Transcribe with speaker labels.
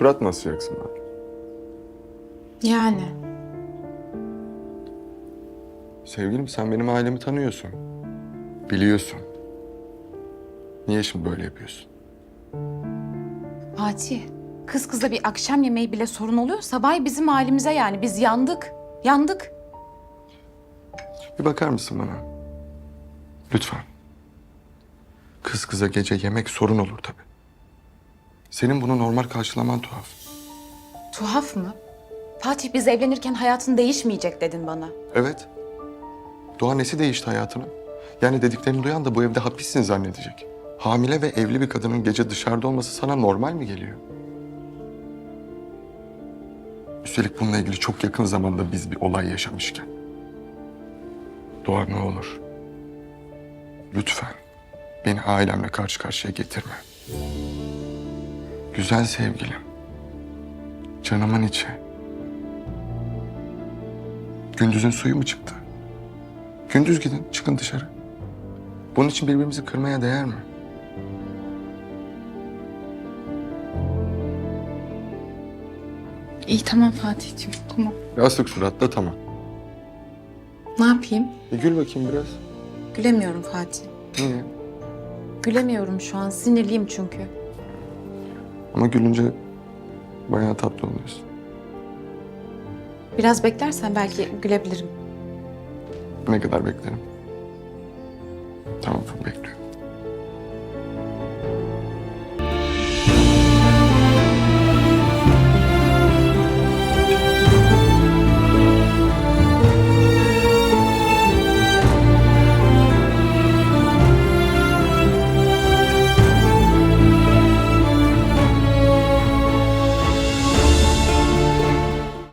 Speaker 1: surat mı asacaksın bana?
Speaker 2: Yani.
Speaker 1: Sevgilim sen benim ailemi tanıyorsun. Biliyorsun. Niye şimdi böyle yapıyorsun?
Speaker 2: Fatih, kız kıza bir akşam yemeği bile sorun oluyor. Sabah bizim halimize yani. Biz yandık. Yandık.
Speaker 1: Bir bakar mısın bana? Lütfen. Kız kıza gece yemek sorun olur tabii. Senin bunu normal karşılaman tuhaf.
Speaker 2: Tuhaf mı? Fatih biz evlenirken hayatın değişmeyecek dedin bana.
Speaker 1: Evet. Doğa nesi değişti hayatının? Yani dediklerini duyan da bu evde hapissin zannedecek. Hamile ve evli bir kadının gece dışarıda olması sana normal mi geliyor? Üstelik bununla ilgili çok yakın zamanda biz bir olay yaşamışken. Doğa ne olur? Lütfen beni ailemle karşı karşıya getirme. Güzel sevgilim. Canımın içi. Gündüzün suyu mu çıktı? Gündüz gidin, çıkın dışarı. Bunun için birbirimizi kırmaya değer mi?
Speaker 2: İyi tamam Fatih'ciğim tamam.
Speaker 1: Asık suratla tamam.
Speaker 2: Ne yapayım?
Speaker 1: E gül bakayım biraz.
Speaker 2: Gülemiyorum Fatih.
Speaker 1: Niye?
Speaker 2: Gülemiyorum şu an. Sinirliyim çünkü.
Speaker 1: Ama gülünce bayağı tatlı oluyorsun.
Speaker 2: Biraz beklersen belki gülebilirim.
Speaker 1: Ne kadar beklerim? Tamam, bekle.